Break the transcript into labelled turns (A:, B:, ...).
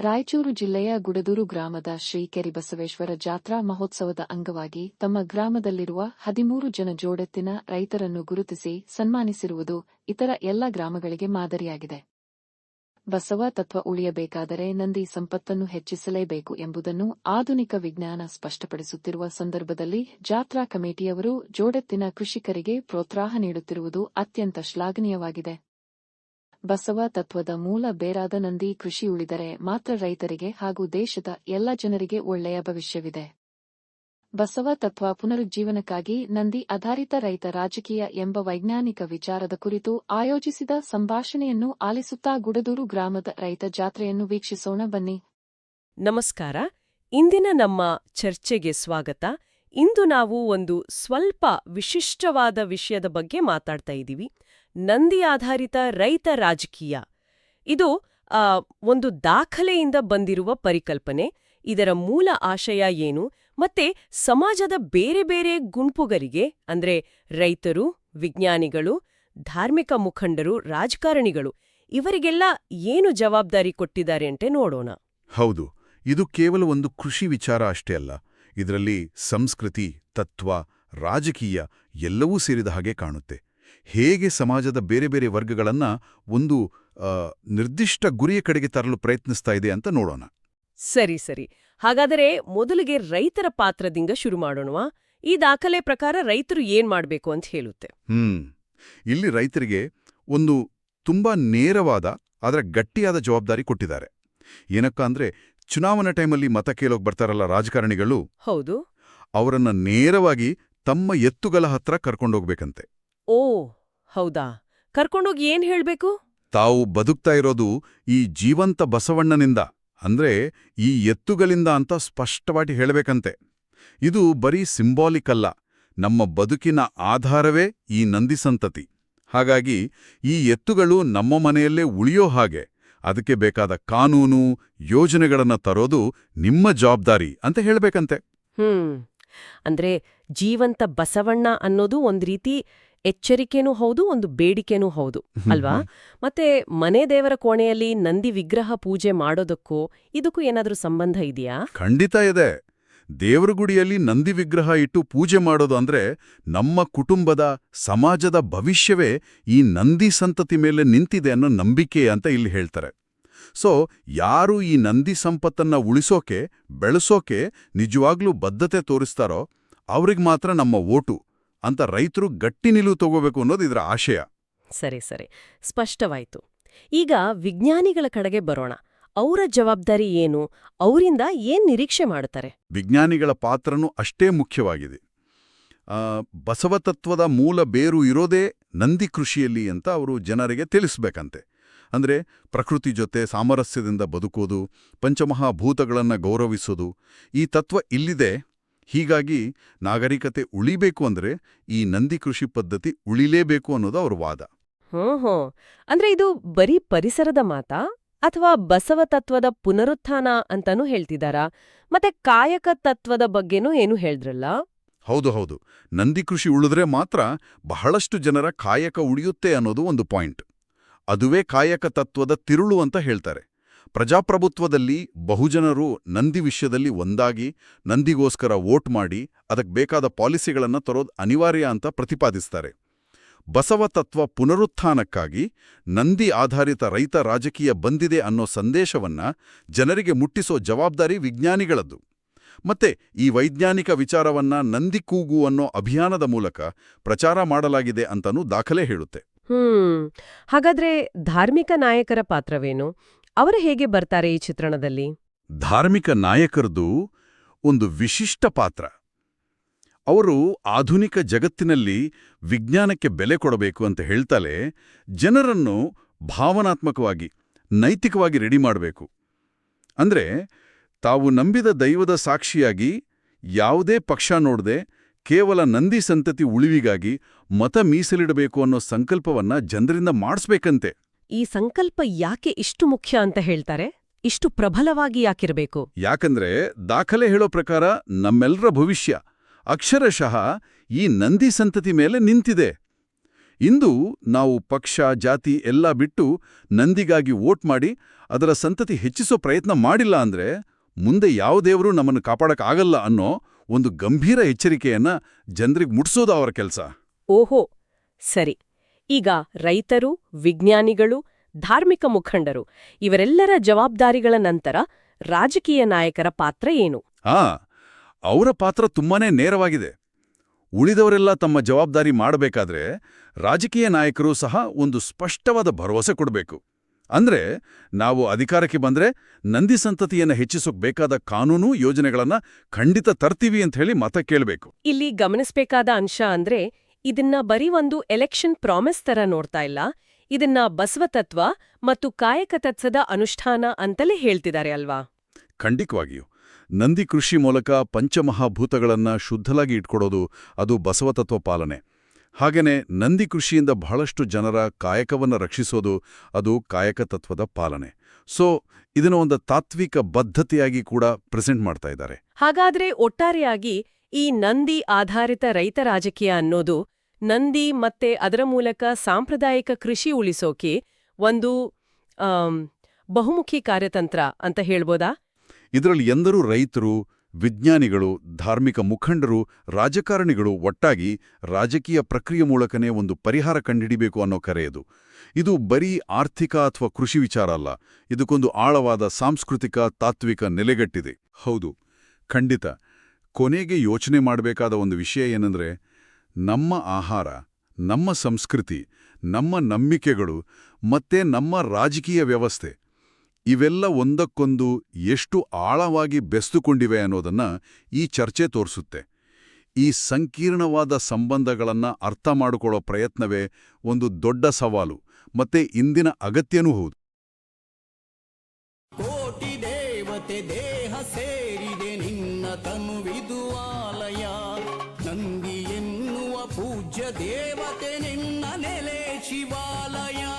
A: ರಾಯಚೂರು ಜಿಲ್ಲೆಯ ಗುಡದೂರು ಗ್ರಾಮದ ಶ್ರೀ ಕೆರಿಬಸವೇಶ್ವರ ಜಾತ್ರಾ ಮಹೋತ್ಸವದ ಅಂಗವಾಗಿ ತಮ್ಮ ಗ್ರಾಮದಲ್ಲಿರುವ ಹದಿಮೂರು ಜನ ಜೋಡೆತ್ತಿನ ರೈತರನ್ನು ಗುರುತಿಸಿ ಸನ್ಮಾನಿಸಿರುವುದು ಇತರ ಎಲ್ಲ ಗ್ರಾಮಗಳಿಗೆ ಮಾದರಿಯಾಗಿದೆ. ಬಸವ ತತ್ವ ಉಳಿಯಬೇಕಾದರೆ ನಂದಿ ಸಂಪತ್ತನ್ನು ಹೆಚ್ಚಿಸಲೇಬೇಕು ಎಂಬುದನ್ನು ಆಧುನಿಕ ವಿಜ್ಞಾನ ಸ್ಪಷ್ಟಪಡಿಸುತ್ತಿರುವ ಸಂದರ್ಭದಲ್ಲಿ ಜಾತ್ರಾ ಕಮಿಟಿಯವರು ಜೋಡೆತ್ತಿನ ಕೃಷಿಕರಿಗೆ ಪ್ರೋತ್ಸಾಹ ನೀಡುತ್ತಿರುವುದು ಅತ್ಯಂತ ಶ್ಲಾಘನೀಯವಾಗಿದೆ. ಬಸವ ತತ್ವದ ಮೂಲ ಬೇರಾದ ನಂದಿ ಕೃಷಿ ಉಳಿದರೆ ಮಾತ್ರ ರೈತರಿಗೆ ಹಾಗೂ ದೇಶದ ಎಲ್ಲ ಜನರಿಗೆ ಒಳ್ಳೆಯ ಭವಿಷ್ಯವಿದೆ. ಬಸವ ತತ್ವ ಪುನರುಜ್ಜೀವನಕ್ಕಾಗಿ ನಂದಿ ಆಧಾರಿತ ರೈತ ರಾಜಕೀಯ ಎಂಬ ವೈಜ್ಞಾನಿಕ ವಿಚಾರದ ಕುರಿತು ಆಯೋಜಿಸಿದ ಸಂಭಾಷಣೆಯನ್ನು ಆಲಿಸುತ್ತಾ ಗುಡದೂರು ಗ್ರಾಮದ ರೈತ ಜಾತ್ರೆಯನ್ನು ವೀಕ್ಷಿಸೋಣ ಬನ್ನಿ.
B: ನಮಸ್ಕಾರ. ಇಂದಿನ ನಮ್ಮ ಚರ್ಚೆಗೆ ಸ್ವಾಗತ. ಇಂದು ನಾವು ಒಂದು ಸ್ವಲ್ಪ ವಿಶಿಷ್ಟವಾದ ವಿಷಯದ ಬಗ್ಗೆ ಮಾತಾಡ್ತಾ ಇದ್ದೀವಿ. ನಂದಿ ಆಧಾರಿತ ರೈತ ರಾಜಕೀಯ. ಇದು ಒಂದು ದಾಖಲೆಯಿಂದ ಬಂದಿರುವ ಪರಿಕಲ್ಪನೆ. ಇದರ ಮೂಲ ಆಶಯ ಏನು? ಮತ್ತೆ ಸಮಾಜದ ಬೇರೆ ಬೇರೆ ಗುಂಪುಗಳಿಗೆ, ಅಂದ್ರೆ ರೈತರು, ವಿಜ್ಞಾನಿಗಳು, ಧಾರ್ಮಿಕ ಮುಖಂಡರು, ರಾಜಕಾರಣಿಗಳು, ಇವರಿಗೆಲ್ಲ ಏನು ಜವಾಬ್ದಾರಿ ಕೊಟ್ಟಿದ್ದಾರೆ ಅಂತೆ ನೋಡೋಣ.
C: ಹೌದು, ಇದು ಕೇವಲ ಒಂದು ಕೃಷಿ ವಿಚಾರ ಅಷ್ಟೇ ಅಲ್ಲ. ಇದರಲ್ಲಿ ಸಂಸ್ಕೃತಿ, ತತ್ವ, ರಾಜಕೀಯ ಎಲ್ಲವೂ ಸೇರಿದ ಹಾಗೆ ಕಾಣುತ್ತೆ. ಹೇಗೆ ಸಮಾಜದ ಬೇರೆ ಬೇರೆ ವರ್ಗಗಳನ್ನ ಒಂದು ನಿರ್ದಿಷ್ಟ ಗುರಿಯ ಕಡೆಗೆ ತರಲು ಪ್ರಯತ್ನಿಸ್ತಾ ಇದೆ ಅಂತ ನೋಡೋಣ.
B: ಸರಿ ಸರಿ. ಹಾಗಾದರೆ ಮೊದಲಿಗೆ ರೈತರ ಪಾತ್ರದಿಂದ ಶುರು ಮಾಡೋಣವಾ? ಈ ದಾಖಲೆ ಪ್ರಕಾರ ರೈತರು ಏನ್ ಮಾಡಬೇಕು ಅಂತ ಹೇಳುತ್ತೆ?
C: ಹ್ಮ್. ಇಲ್ಲಿ ರೈತರಿಗೆ ಒಂದು ತುಂಬಾ ನೇರವಾದ ಆದರೆ ಗಟ್ಟಿಯಾದ ಜವಾಬ್ದಾರಿ ಕೊಟ್ಟಿದ್ದಾರೆ. ಏನಕ್ಕ ಅಂದ್ರೆ ಚುನಾವಣಾ ಟೈಮಲ್ಲಿ ಮತ ಕೇಳೋಕ್ ಬರ್ತಾರಲ್ಲ ರಾಜಕಾರಣಿಗಳು
B: ಹೌದು.
C: ಅವರನ್ನ ನೇರವಾಗಿ ತಮ್ಮ ಎತ್ತುಗಳ ಹತ್ರ ಕರ್ಕೊಂಡೋಗ್ಬೇಕಂತೆ.
B: ಓ ಹೌದಾ? ಕರ್ಕೊಂಡೋಗಿ ಏನ್ ಹೇಳ್ಬೇಕು?
C: ತಾವು ಬದುಕ್ತಾ ಇರೋದು ಈ ಜೀವಂತ ಬಸವಣ್ಣನಿಂದ ಅಂದ್ರೆ ಈ ಎತ್ತುಗಳಿಂದ ಅಂತ ಸ್ಪಷ್ಟವಾಗಿ ಹೇಳಬೇಕಂತೆ. ಇದು ಬರೀ ಸಿಂಬಾಲಿಕ್ ಅಲ್ಲ ನಮ್ಮ ಬದುಕಿನ ಆಧಾರವೇ ಈ ನಂದಿ ಸಂತತಿ. ಹಾಗಾಗಿ ಈ ಎತ್ತುಗಳು ನಮ್ಮ ಮನೆಯಲ್ಲೇ ಉಳಿಯೋ ಹಾಗೆ ಅದಕ್ಕೆ ಬೇಕಾದ ಕಾನೂನು ಯೋಜನೆಗಳನ್ನ ತರೋದು ನಿಮ್ಮ ಜವಾಬ್ದಾರಿ ಅಂತ ಹೇಳಬೇಕಂತೆ.
B: ಹ್ಮ್ ಅಂದ್ರೆ ಜೀವಂತ ಬಸವಣ್ಣ ಅನ್ನೋದು ಒಂದ್ ರೀತಿ ಎಚ್ಚರಿಕೆನೂ ಹೌದು ಒಂದು ಬೇಡಿಕೆನೂ ಹೌದು ಅಲ್ವಾ? ಮತ್ತೆ ಮನೆ ದೇವರ ಕೋಣೆಯಲ್ಲಿ ನಂದಿ ವಿಗ್ರಹ ಪೂಜೆ ಮಾಡೋದಕ್ಕೂ ಇದಕ್ಕೂ ಏನಾದರೂ ಸಂಬಂಧ ಇದೆಯಾ?
C: ಖಂಡಿತ ಇದೆ. ದೇವರ ಗುಡಿಯಲ್ಲಿ ನಂದಿ ವಿಗ್ರಹ ಇಟ್ಟು ಪೂಜೆ ಮಾಡೋದು ಅಂದ್ರೆ ನಮ್ಮ ಕುಟುಂಬದ ಸಮಾಜದ ಭವಿಷ್ಯವೇ ಈ ನಂದಿ ಸಂತತಿ ಮೇಲೆ ನಿಂತಿದೆ ಅನ್ನೋ ನಂಬಿಕೆ ಅಂತ ಇಲ್ಲಿ ಹೇಳ್ತಾರೆ. ಸೊ ಯಾರು ಈ ನಂದಿ ಸಂಪತ್ತನ್ನ ಉಳಿಸೋಕೆ ಬೆಳೆಸೋಕೆ ನಿಜವಾಗ್ಲೂ ಬದ್ಧತೆ ತೋರಿಸ್ತಾರೋ ಅವ್ರಿಗೆ ಮಾತ್ರ ನಮ್ಮ ಓಟು. ಅಂತ ರೈತರು ಗಟ್ಟಿ ನಿಲುವು ತಗೋಬೇಕು ಅನ್ನೋದು ಇದರ ಆಶಯ.
B: ಸರಿ ಸರಿ. ಸ್ಪಷ್ಟವಾಯಿತು. ಈಗ ವಿಜ್ಞಾನಿಗಳ ಕಡೆಗೆ ಬರೋಣ. ಅವರ ಜವಾಬ್ದಾರಿ ಏನು? ಅವರಿಂದ ಏನ್ ನಿರೀಕ್ಷೆ ಮಾಡುತ್ತಾರೆ?
C: ವಿಜ್ಞಾನಿಗಳ ಪಾತ್ರನೂ ಅಷ್ಟೇ ಮುಖ್ಯವಾಗಿದೆ. ಬಸವತತ್ವದ ಮೂಲ ಬೇರು ಇರೋದೇ ನಂದಿ ಕೃಷಿಯಲ್ಲಿ ಅಂತ ಅವರು ಜನರಿಗೆ ತಿಳಿಸ್ಬೇಕಂತೆ. ಅಂದ್ರೆ ಪ್ರಕೃತಿ ಜೊತೆ ಸಾಮರಸ್ಯದಿಂದ ಬದುಕೋದು ಪಂಚಮಹಾಭೂತಗಳನ್ನು ಗೌರವಿಸೋದು ಈ ತತ್ವ ಇಲ್ಲಿದೆ. ಹೀಗಾಗಿ ನಾಗರಿಕತೆ ಉಳಿಬೇಕು ಅಂದ್ರೆ ಈ ನಂದಿ ಕೃಷಿ ಪದ್ಧತಿ ಉಳಿಲೇಬೇಕು ಅನ್ನೋದು ಅವ್ರ ವಾದ.
B: ಹ್ಞೂ ಹೋ ಅಂದ್ರೆ ಇದು ಬರೀ ಪರಿಸರದ ಮಾತಾ? ಅಥವಾ ಬಸವ ತತ್ವದ ಪುನರುತ್ಥಾನ ಅಂತಾನೂ ಹೇಳ್ತಿದಾರಾ? ಮತ್ತೆ ಕಾಯಕ ತತ್ವದ ಬಗ್ಗೆನೂ ಏನು ಹೇಳಿದ್ರಲ್ಲ?
C: ಹೌದು ಹೌದು. ನಂದಿ ಕೃಷಿ ಉಳಿದ್ರೆ ಮಾತ್ರ ಬಹಳಷ್ಟು ಜನರ ಕಾಯಕ ಉಳಿಯುತ್ತೆ ಅನ್ನೋದು ಒಂದು ಪಾಯಿಂಟ್. ಅದುವೇ ಕಾಯಕ ತತ್ವದ ತಿರುಳು ಅಂತ ಹೇಳ್ತಾರೆ. ಪ್ರಜಾಪ್ರಭುತ್ವದಲ್ಲಿ ಬಹುಜನರು ನಂದಿ ವಿಷಯದಲ್ಲಿ ಒಂದಾಗಿ, ನಂದಿಗೋಸ್ಕರ ವೋಟ್ ಮಾಡಿ, ಅದಕ್ಕೆ ಬೇಕಾದ ಪಾಲಿಸಿಗಳನ್ನು ತರೋದು ಅನಿವಾರ್ಯ ಅಂತ ಪ್ರತಿಪಾದಿಸ್ತಾರೆ. ಬಸವ ತತ್ವ ಪುನರುತ್ಥಾನಕ್ಕಾಗಿ ನಂದಿ ಆಧಾರಿತ ರೈತ ರಾಜಕೀಯ ಬಂದಿದೆ ಅನ್ನೋ ಸಂದೇಶವನ್ನ ಜನರಿಗೆ ಮುಟ್ಟಿಸೋ ಜವಾಬ್ದಾರಿ ವಿಜ್ಞಾನಿಗಳದ್ದು. ಮತ್ತೆ ಈ ವೈಜ್ಞಾನಿಕ ವಿಚಾರವನ್ನ ನಂದಿ ಕೂಗು ಅನ್ನೋ ಅಭಿಯಾನದ ಮೂಲಕ ಪ್ರಚಾರ ಮಾಡಲಾಗಿದೆ ಅಂತನೂ ದಾಖಲೆ ಹೇಳುತ್ತೆ.
B: ಹ್ಮ್, ಹಾಗಾದ್ರೆ ಧಾರ್ಮಿಕ ನಾಯಕರ ಪಾತ್ರವೇನು? ಅವರು ಹೇಗೆ ಬರ್ತಾರೆ ಈ ಚಿತ್ರಣದಲ್ಲಿ?
C: ಧಾರ್ಮಿಕ ನಾಯಕರದು ಒಂದು ವಿಶಿಷ್ಟ ಪಾತ್ರ. ಅವರು ಆಧುನಿಕ ಜಗತ್ತಿನಲ್ಲಿ ವಿಜ್ಞಾನಕ್ಕೆ ಬೆಲೆ ಕೊಡಬೇಕು ಅಂತ ಹೇಳ್ತಲೇ ಜನರನ್ನು ಭಾವನಾತ್ಮಕವಾಗಿ, ನೈತಿಕವಾಗಿ ರೆಡಿ ಮಾಡಬೇಕು. ಅಂದ್ರೆ ತಾವು ನಂಬಿದ ದೈವದ ಸಾಕ್ಷಿಯಾಗಿ ಯಾವುದೇ ಪಕ್ಷ ನೋಡದೆ ಕೇವಲ ನಂದಿ ಸಂತತಿ ಉಳಿವಿಗಾಗಿ ಮತ ಮೀಸಲಿಡಬೇಕು ಅನ್ನೋ ಸಂಕಲ್ಪವನ್ನ ಜನರಿಂದ ಮಾಡಿಸ್ಬೇಕಂತೆ.
B: ಈ ಸಂಕಲ್ಪ ಯಾಕೆ ಇಷ್ಟು ಮುಖ್ಯ ಅಂತ ಹೇಳ್ತಾರೆ? ಇಷ್ಟು ಪ್ರಬಲವಾಗಿ ಯಾಕಿರಬೇಕು?
C: ಯಾಕಂದ್ರೆ ದಾಖಲೆ ಹೇಳೋ ಪ್ರಕಾರ ನಮ್ಮೆಲ್ಲರ ಭವಿಷ್ಯ ಅಕ್ಷರಶಃ ಈ ನಂದಿ ಸಂತತಿ ಮೇಲೆ ನಿಂತಿದೆ. ಇಂದು ನಾವು ಪಕ್ಷ ಜಾತಿ ಎಲ್ಲ ಬಿಟ್ಟು ನಂದಿಗಾಗಿ ವೋಟ್ ಮಾಡಿ ಅದರ ಸಂತತಿ ಹೆಚ್ಚಿಸೋ ಪ್ರಯತ್ನ ಮಾಡಿಲ್ಲ ಅಂದ್ರೆ ಮುಂದೆ ಯಾವ ದೇವರು ನಮ್ಮನ್ನು ಕಾಪಾಡಕ್ಕಾಗಲ್ಲ ಅನ್ನೋ ಒಂದು ಗಂಭೀರ ಎಚ್ಚರಿಕೆಯನ್ನ ಜನರಿಗೆ ಮುಟ್ಸೋದು ಅವರ ಕೆಲಸ.
B: ಓಹೋ ಸರಿ. ಈಗ ರೈತರು ವಿಜ್ಞಾನಿಗಳು ಧಾರ್ಮಿಕ ಮುಖಂಡರು ಇವರೆಲ್ಲರ ಜವಾಬ್ದಾರಿಗಳ ನಂತರ ರಾಜಕೀಯ ನಾಯಕರ ಪಾತ್ರ ಏನು?
C: ಆ ಅವರ ಪಾತ್ರ ತುಂಬಾನೇ ನೇರವಾಗಿದೆ. ಉಳಿದವರೆಲ್ಲ ತಮ್ಮ ಜವಾಬ್ದಾರಿ ಮಾಡಬೇಕಾದ್ರೆ ರಾಜಕೀಯ ನಾಯಕರು ಸಹ ಒಂದು ಸ್ಪಷ್ಟವಾದ ಭರವಸೆ ಕೊಡಬೇಕು. ಅಂದ್ರೆ ನಾವು ಅಧಿಕಾರಕ್ಕೆ ಬಂದ್ರೆ ನಂದಿ ಸಂತತಿಯನ್ನ ಹೆಚ್ಚಿಸೋಕ್ ಬೇಕಾದ ಕಾನೂನು ಯೋಜನೆಗಳನ್ನ ಖಂಡಿತ ತರ್ತೀವಿ ಅಂತ ಹೇಳಿ ಮತ ಕೇಳಬೇಕು.
B: ಇಲ್ಲಿ ಗಮನಿಸಬೇಕಾದ ಅಂಶ ಅಂದ್ರೆ ಇದನ್ನ ಬರೀ ಒಂದು ಎಲೆಕ್ಷನ್ ಪ್ರಾಮಿಸ್ ತರ ನೋಡ್ತಾ ಇಲ್ಲ. ಇದನ್ನ ಬಸವತತ್ವ ಮತ್ತು ಕಾಯಕ ತತ್ಸದ ಅನುಷ್ಠಾನ ಅಂತಲೇ ಹೇಳ್ತಿದ್ದಾರೆ ಅಲ್ವಾ?
C: ಖಂಡಿತವಾಗಿಯೂ. ನಂದಿ ಕೃಷಿ ಮೂಲಕ ಪಂಚಮಹಾಭೂತಗಳನ್ನ ಶುದ್ಧಲಾಗಿ ಇಟ್ಕೊಡೋದು ಅದು ಬಸವತತ್ವ ಪಾಲನೆ. ಹಾಗೆಯೇ ನಂದಿ ಕೃಷಿಯಿಂದ ಬಹಳಷ್ಟು ಜನರ ಕಾಯಕವನ್ನು ರಕ್ಷಿಸೋದು ಅದು ಕಾಯಕತತ್ವದ ಪಾಲನೆ. ಸೊ ಇದನ್ನ ಒಂದು ತಾತ್ವಿಕ ಬದ್ಧತೆಯಾಗಿ ಕೂಡ ಪ್ರೆಸೆಂಟ್ ಮಾಡ್ತಾ ಇದ್ದಾರೆ.
B: ಹಾಗಾದ್ರೆ ಒಟ್ಟಾರೆಯಾಗಿ ಈ ನಂದಿ ಆಧಾರಿತ ರೈತ ರಾಜಕೀಯ ಅನ್ನೋದು ನಂದಿ ಮತ್ತೆ ಅದರ ಮೂಲಕ ಸಾಂಪ್ರದಾಯಿಕ ಕೃಷಿ ಉಳಿಸೋಕೆ ಒಂದು ಬಹುಮುಖಿ ಕಾರ್ಯತಂತ್ರ ಅಂತ ಹೇಳ್ಬೋದಾ?
C: ಇದರಲ್ಲಿ ಎಂದರೂ ರೈತರು, ವಿಜ್ಞಾನಿಗಳು, ಧಾರ್ಮಿಕ ಮುಖಂಡರು, ರಾಜಕಾರಣಿಗಳು ಒಟ್ಟಾಗಿ ರಾಜಕೀಯ ಪ್ರಕ್ರಿಯೆ ಮೂಲಕನೇ ಒಂದು ಪರಿಹಾರ ಕಂಡುಹಿಡಿಬೇಕು ಅನ್ನೋ ಕರೆಯದು ಇದು ಬರೀ ಆರ್ಥಿಕ ಅಥವಾ ಕೃಷಿ ವಿಚಾರ ಅಲ್ಲ, ಇದಕ್ಕೊಂದು ಆಳವಾದ ಸಾಂಸ್ಕೃತಿಕ ತಾತ್ವಿಕ ನೆಲೆಗಟ್ಟಿದೆ. ಹೌದು, ಖಂಡಿತ. ಕೊನೆಗೆ ಯೋಚನೆ ಮಾಡಬೇಕಾದ ಒಂದು ವಿಷಯ ಏನಂದ್ರೆ, ನಮ್ಮ ಆಹಾರ, ನಮ್ಮ ಸಂಸ್ಕೃತಿ, ನಮ್ಮ ನಂಬಿಕೆಗಳು ಮತ್ತೆ ನಮ್ಮ ರಾಜಕೀಯ ವ್ಯವಸ್ಥೆ, ಇವೆಲ್ಲ ಒಂದಕ್ಕೊಂದು ಎಷ್ಟು ಆಳವಾಗಿ ಬೆಸ್ತುಕೊಂಡಿವೆ ಅನ್ನೋದನ್ನ ಈ ಚರ್ಚೆ ತೋರಿಸುತ್ತೆ. ಈ ಸಂಕೀರ್ಣವಾದ ಸಂಬಂಧಗಳನ್ನು ಅರ್ಥ ಮಾಡಿಕೊಳ್ಳೋ ಪ್ರಯತ್ನವೇ ಒಂದು ದೊಡ್ಡ ಸವಾಲು, ಮತ್ತೆ ಇಂದಿನ ಅಗತ್ಯನೂ ಹೌದು.
D: దేవత నిన్న నెలే శివాలయా